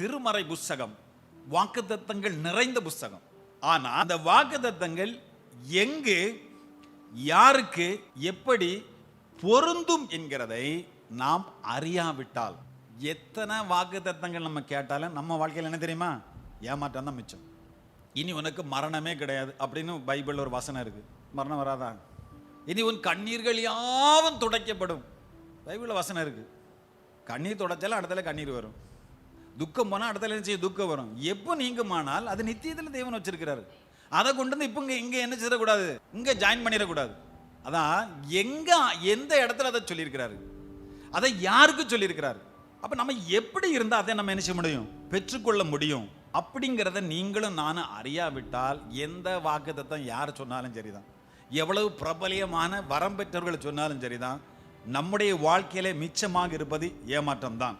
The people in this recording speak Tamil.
திருமறை புஸ்தகம் வாக்குத்தத்தங்கள் நிறைந்த புஸ்தகம். ஆனால் அந்த வாக்குத்தத்தங்கள் எங்கு யாருக்கு எப்படி பொருந்தும் என்கிறதை நாம் அறியாவிட்டால் எத்தனை வாக்குத்தத்தங்கள் நம்ம கேட்டாலும் நம்ம வாழ்க்கையில் என்ன தெரியுமா? ஏமாற்றம் தான் மிச்சம். இனி உனக்கு மரணமே கிடையாது அப்படின்னு பைபிளில் ஒரு வசனம் இருக்குது மரணம் வராதா? இனி உன் கண்ணீர்கள் யாவும் துடைக்கப்படும். பைபிளில் வசனம் இருக்குது கண்ணீர் துடைச்சாலும் அடுத்தல கண்ணீர் வரும். துக்கம் போனால் அடுத்தல என்ன செய்ய? துக்கம் வரும். எப்போ நீங்குமானால் அது நித்தியத்தில் தேவன் வச்சிருக்கிறாரு. அதை கொண்டு வந்து இப்போ இங்கே இங்கே என்ன செய்யக்கூடாது இங்கே ஜாயின் பண்ணிடக்கூடாது. அதான் எங்கே எந்த இடத்துல அதை சொல்லியிருக்கிறாரு? அதை யாருக்கு சொல்லியிருக்கிறாரு? அப்போ நம்ம எப்படி இருந்தால் அதை நம்ம என்ன செய்ய முடியும்? பெற்றுக்கொள்ள முடியும். அப்படிங்கிறத நீங்களும் நானும் அறியாவிட்டால் எந்த வாக்குத்தத்தம் யார் சொன்னாலும் சரிதான். எவ்வளவு பிரபலியமான வரம் பெற்றவர்கள் சொன்னாலும் சரிதான். நம்முடைய வாழ்க்கையில மிச்சமாக இருப்பது ஏமாற்றம் தான்